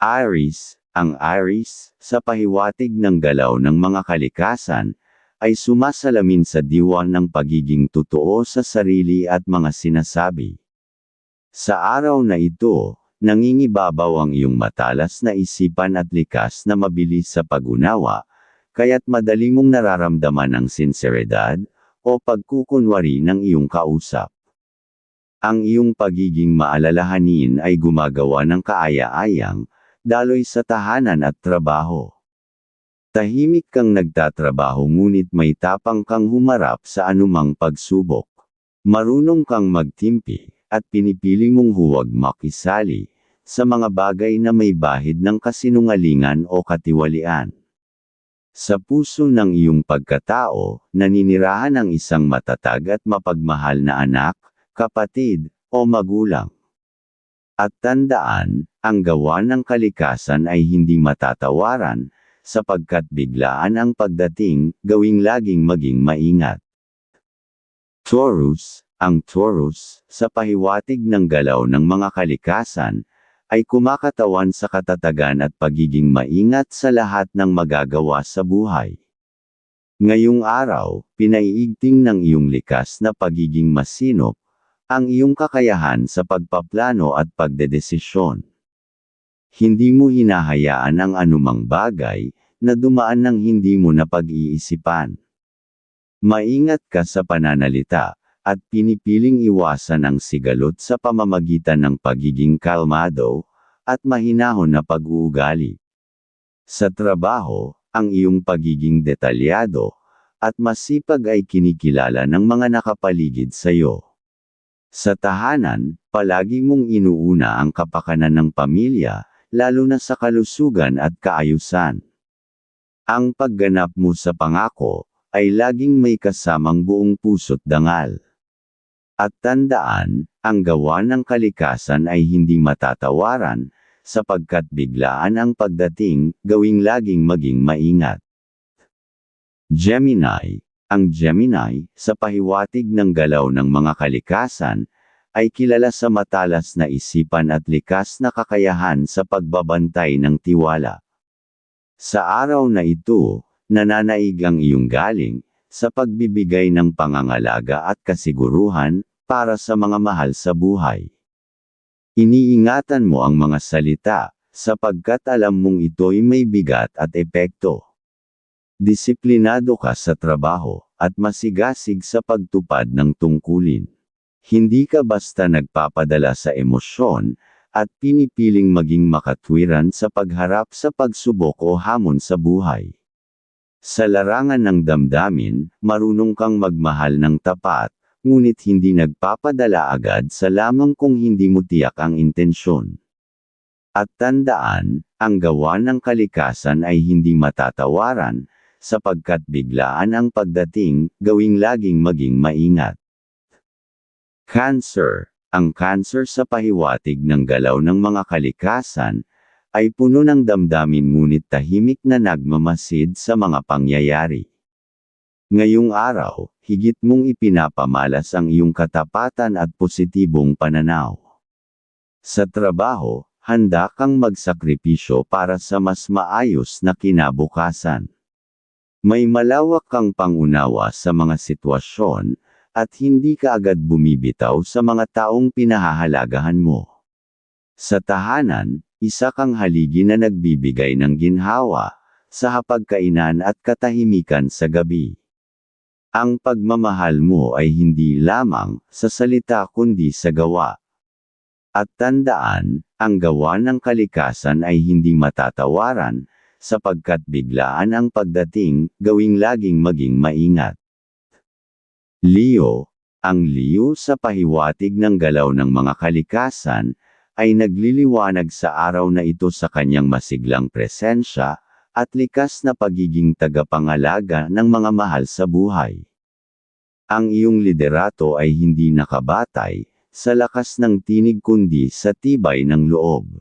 Aries, ang Aries, sa pahiwatig ng galaw ng mga kalikasan, ay sumasalamin sa diwa ng pagiging totoo sa sarili at mga sinasabi. Sa araw na ito, nangingibabaw ang iyong matalas na isipan at likas na mabilis sa pag-unawa, kaya't madali mong nararamdaman ang sinseridad, o pagkukunwari ng iyong kausap. Ang iyong pagiging maalalahanin ay gumagawa ng kaaya-ayang, daloy sa tahanan at trabaho. Tahimik kang nagtatrabaho ngunit may tapang kang humarap sa anumang pagsubok. Marunong kang magtimpi, at pinipili mong huwag makisali, sa mga bagay na may bahid ng kasinungalingan o katiwalian. Sa puso ng iyong pagkatao, naninirahan ang isang matatag at mapagmahal na anak, kapatid, o magulang. At tandaan, ang gawa ng kalikasan ay hindi matatawaran, sapagkat biglaan ang pagdating, gawing laging maging maingat. Taurus, ang Taurus, sa pahiwatig ng galaw ng mga kalikasan, ay kumakatawan sa katatagan at pagiging maingat sa lahat ng magagawa sa buhay. Ngayong araw, pinaiigting ng iyong likas na pagiging masinop, ang iyong kakayahan sa pagpaplano at pagdedesisyon. Hindi mo hinahayaan ang anumang bagay, na dumaan ng hindi mo na pag-iisipan. Maingat ka sa pananalita, at pinipiling iwasan ang sigalot sa pamamagitan ng pagiging kalmado, at mahinahon na pag-uugali. Sa trabaho, ang iyong pagiging detalyado, at masipag ay kinikilala ng mga nakapaligid sa iyo. Sa tahanan, palagi mong inuuna ang kapakanan ng pamilya, lalo na sa kalusugan at kaayusan. Ang pagganap mo sa pangako, ay laging may kasamang buong puso't dangal. At tandaan, ang gawa ng kalikasan ay hindi matatawaran, sapagkat biglaan ang pagdating, gawing laging maging maingat. Gemini, ang Gemini, sa pahiwatig ng galaw ng mga kalikasan, ay kilala sa matalas na isipan at likas na kakayahan sa pagbabantay ng tiwala. Sa araw na ito, nananaig ang iyong galing, sa pagbibigay ng pangangalaga at kasiguruhan, para sa mga mahal sa buhay. Iniingatan mo ang mga salita, sapagkat alam mong ito'y may bigat at epekto. Disiplinado ka sa trabaho, at masigasig sa pagtupad ng tungkulin. Hindi ka basta nagpapadala sa emosyon, at pinipiling maging makatwiran sa pagharap sa pagsubok o hamon sa buhay. Sa larangan ng damdamin, marunong kang magmahal ng tapat, ngunit hindi nagpapadala agad sa lamang kung hindi mo tiyak ang intensyon. At tandaan, ang gawa ng kalikasan ay hindi matatawaran, sapagkat biglaan ang pagdating, gawing laging maging maingat. Cancer Ang cancer sa pahiwatig ng galaw ng mga kalikasan, ay puno ng damdamin ngunit tahimik na nagmamasid sa mga pangyayari. Ngayong araw, higit mong ipinapamalas ang iyong katapatan at positibong pananaw. Sa trabaho, handa kang magsakripisyo para sa mas maayos na kinabukasan. May malawak kang pangunawa sa mga sitwasyon, at hindi ka agad bumibitaw sa mga taong pinahahalagahan mo. Sa tahanan, isa kang haligi na nagbibigay ng ginhawa, sa hapagkainan at katahimikan sa gabi. Ang pagmamahal mo ay hindi lamang sa salita kundi sa gawa. At tandaan, ang gawa ng kalikasan ay hindi matatawaran, sapagkat biglaan ang pagdating, gawing laging maging maingat. Leo, ang Leo sa pahiwatig ng galaw ng mga kalikasan, ay nagliliwanag sa araw na ito sa kanyang masiglang presensya, at likas na pagiging tagapangalaga ng mga mahal sa buhay. Ang iyong liderato ay hindi nakabatay, sa lakas ng tinig kundi sa tibay ng loob.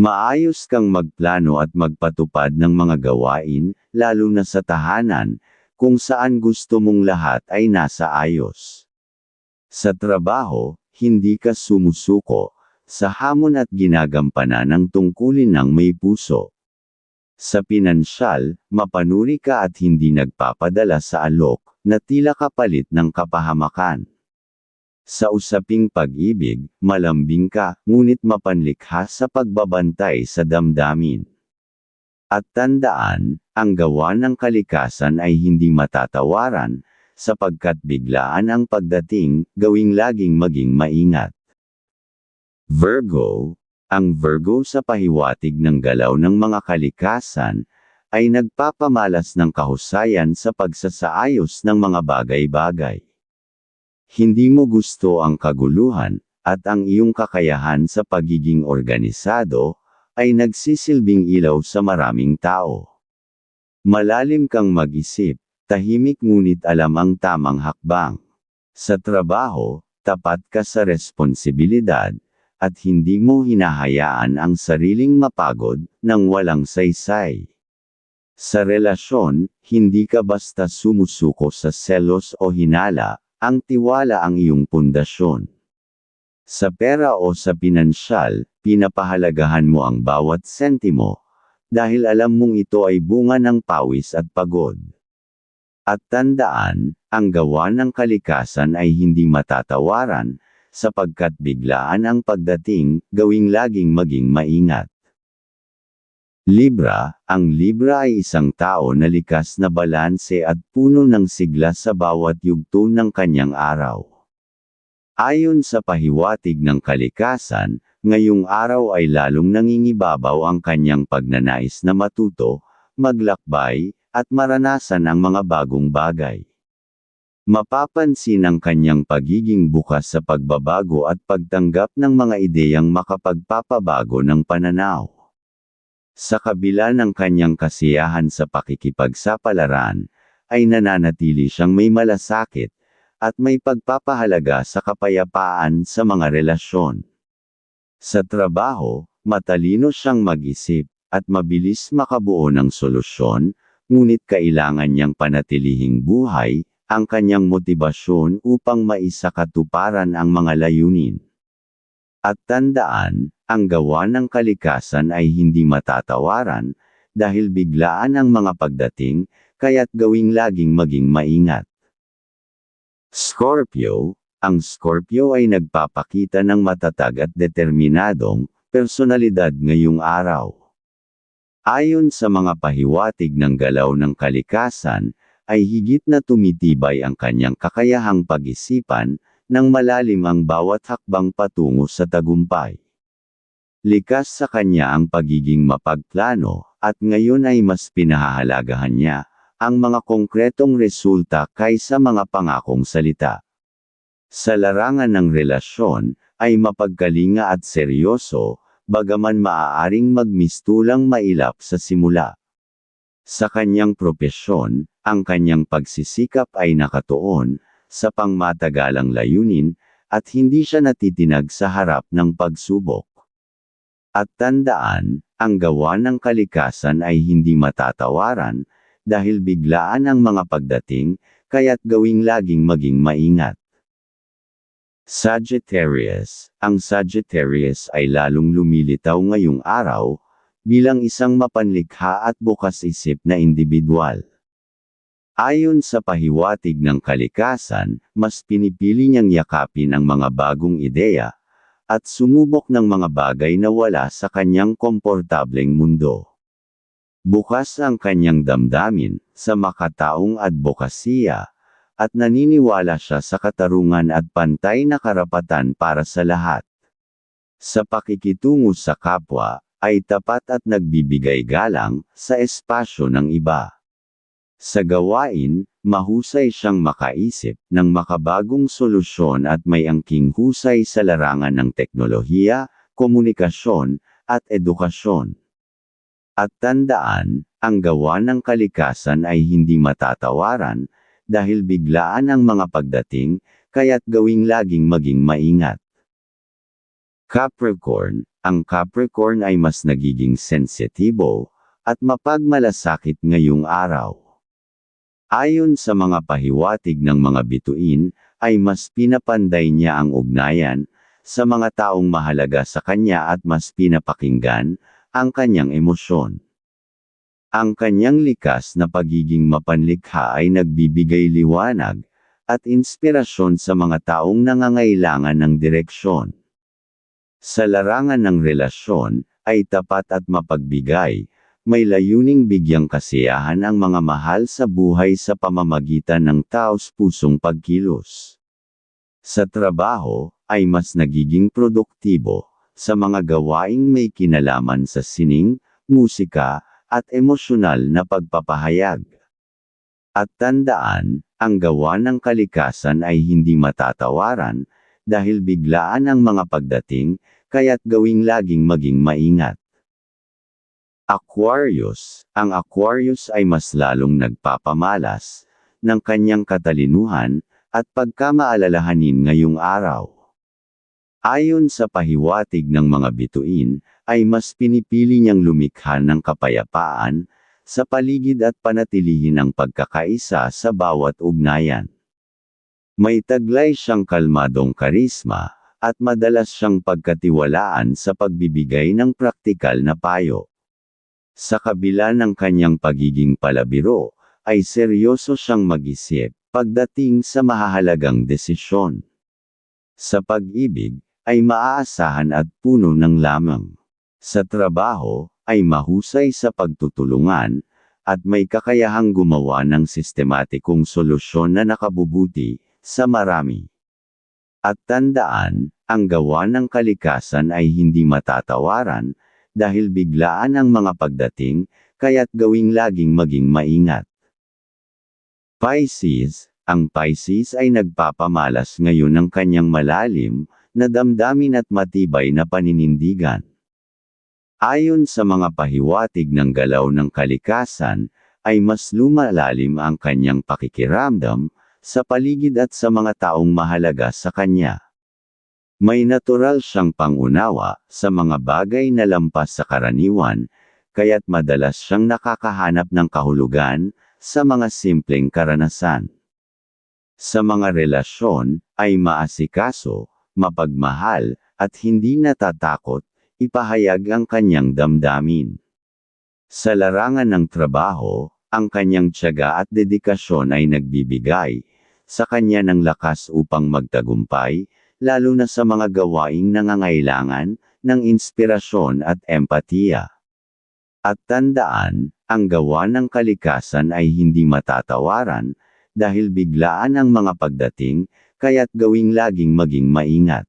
Maayos kang magplano at magpatupad ng mga gawain, lalo na sa tahanan, kung saan gusto mong lahat ay nasa ayos. Sa trabaho, hindi ka sumusuko, sa hamon at ginagampanan ng tungkulin ng may puso. Sa pinansyal, mapanuri ka at hindi nagpapadala sa alok, na tila kapalit ng kapahamakan. Sa usaping pag-ibig, malambing ka, ngunit mapanlikha sa pagbabantay sa damdamin. At tandaan, ang gawa ng kalikasan ay hindi matatawaran, sapagkat biglaan ang pagdating, gawing laging maging maingat. Virgo, ang Virgo sa pahiwatig ng galaw ng mga kalikasan, ay nagpapamalas ng kahusayan sa pagsasaayos ng mga bagay-bagay. Hindi mo gusto ang kaguluhan, at ang iyong kakayahan sa pagiging organisado, ay nagsisilbing ilaw sa maraming tao. Malalim kang mag-isip, tahimik ngunit alam ang tamang hakbang. Sa trabaho, tapat ka sa responsibilidad, at hindi mo hinahayaan ang sariling mapagod, nang walang saysay. Sa relasyon, hindi ka basta sumusuko sa selos o hinala, ang tiwala ang iyong pundasyon. Sa pera o sa pinansyal, pinapahalagahan mo ang bawat sentimo, dahil alam mong ito ay bunga ng pawis at pagod. At tandaan, ang gawa ng kalikasan ay hindi matatawaran, sapagkat biglaan ang pagdating, gawing laging maging maingat. Libra, ang Libra ay isang tao na likas na balanse at puno ng sigla sa bawat yugto ng kanyang araw. Ayon sa pahiwatig ng kalikasan, ngayong araw ay lalong nangingibabaw ang kanyang pagnanais na matuto, maglakbay, at maranasan ang mga bagong bagay. Mapapansin ang kanyang pagiging bukas sa pagbabago at pagtanggap ng mga ideyang makapagpapabago ng pananaw. Sa kabila ng kanyang kasiyahan sa pakikipagsapalaran, ay nananatili siyang may malasakit, at may pagpapahalaga sa kapayapaan sa mga relasyon. Sa trabaho, matalino siyang mag-isip, at mabilis makabuo ng solusyon, ngunit kailangan niyang panatilihing buhay, ang kanyang motibasyon upang maisakatuparan ang mga layunin. At tandaan, ang gawa ng kalikasan ay hindi matatawaran, dahil biglaan ang mga pagdating, kaya't gawing laging maging maingat. Scorpio, ang Scorpio ay nagpapakita ng matatag at determinadong personalidad ngayong araw. Ayon sa mga pahiwatig ng galaw ng kalikasan, ay higit na tumitibay ang kanyang kakayahang pag-isipan, nang malalim ang bawat hakbang patungo sa tagumpay. Likas sa kanya ang pagiging mapagplano, at ngayon ay mas pinahahalagahan niya, ang mga konkretong resulta kaysa mga pangakong salita. Sa larangan ng relasyon, ay mapagkalinga at seryoso, bagaman maaaring magmistulang mailap sa simula. Sa kanyang propesyon, ang kanyang pagsisikap ay nakatuon, sa pangmatagalang layunin, at hindi siya natitinag sa harap ng pagsubok. At tandaan, ang gawa ng kalikasan ay hindi matatawaran, dahil biglaan ang mga pagdating, kaya't gawing laging maging maingat. Sagittarius, ang Sagittarius ay lalong lumilitaw ngayong araw, bilang isang mapanlikha at bukas isip na individual. Ayon sa pahiwatig ng kalikasan, mas pinipili niyang yakapin ang mga bagong ideya, at sumubok ng mga bagay na wala sa kanyang komportableng mundo. Bukas ang kanyang damdamin sa makataong advokasya, at naniniwala siya sa katarungan at pantay na karapatan para sa lahat. Sa pakikitungo sa kapwa, ay tapat at nagbibigay galang sa espasyo ng iba. Sa gawain, mahusay siyang makaisip ng makabagong solusyon at may angking husay sa larangan ng teknolohiya, komunikasyon, at edukasyon. At tandaan, ang gawa ng kalikasan ay hindi matatawaran, dahil biglaan ang mga pagdating, kaya't gawing laging maging maingat. Capricorn, ang Capricorn ay mas nagiging sensitibo, at mapagmalasakit ngayong araw. Ayon sa mga pahiwatig ng mga bituin, ay mas pinapanday niya ang ugnayan, sa mga taong mahalaga sa kanya at mas pinapakinggan, ang kanyang emosyon. Ang kanyang likas na pagiging mapanlikha ay nagbibigay liwanag, at inspirasyon sa mga taong nangangailangan ng direksyon. Sa larangan ng relasyon, ay tapat at mapagbigay, may layuning bigyang kasiyahan ang mga mahal sa buhay sa pamamagitan ng taos pusong pagkilos. Sa trabaho, ay mas nagiging produktibo, sa mga gawaing may kinalaman sa sining, musika, at emosyonal na pagpapahayag. At tandaan, ang gawa ng kalikasan ay hindi matatawaran, dahil biglaan ang mga pagdating, kaya't gawing laging maging maingat. Aquarius, ang Aquarius ay mas lalong nagpapamalas, ng kanyang katalinuhan, at pagkamaalalahanin ngayong araw. Ayon sa pahiwatig ng mga bituin, ay mas pinipili niyang lumikha ng kapayapaan, sa paligid at panatilihin ang pagkakaisa sa bawat ugnayan. May taglay siyang kalmadong karisma, at madalas siyang pagkatiwalaan sa pagbibigay ng praktikal na payo. Sa kabila ng kanyang pagiging palabiro, ay seryoso siyang mag-isip, pagdating sa mahahalagang desisyon. Sa pag-ibig, ay maaasahan at puno ng lamang. Sa trabaho, ay mahusay sa pagtutulungan, at may kakayahang gumawa ng sistematikong solusyon na nakabubuti, sa marami. At tandaan, ang gawa ng kalikasan ay hindi matatawaran, dahil biglaan ang mga pagdating, kaya't gawing laging maging maingat. Pisces, ang Pisces ay nagpapamalas ngayon ng kanyang malalim, na damdamin at matibay na paninindigan. Ayon sa mga pahiwatig ng galaw ng kalikasan, ay mas lumalalim ang kanyang pakikiramdam, sa paligid at sa mga taong mahalaga sa kanya. May natural siyang pangunawa, sa mga bagay na lampas sa karaniwan, kaya't madalas siyang nakakahanap ng kahulugan, sa mga simpleng karanasan. Sa mga relasyon, ay maasikaso, mapagmahal, at hindi natatakot, ipahayag ang kanyang damdamin. Sa larangan ng trabaho, ang kanyang tiyaga at dedikasyon ay nagbibigay sa kanya ng lakas upang magtagumpay, lalo na sa mga gawaing nangangailangan ng inspirasyon at empatiya. At tandaan, ang gawa ng kalikasan ay hindi matatawaran, dahil biglaan ang mga pagdating, kaya't gawing laging maging maingat.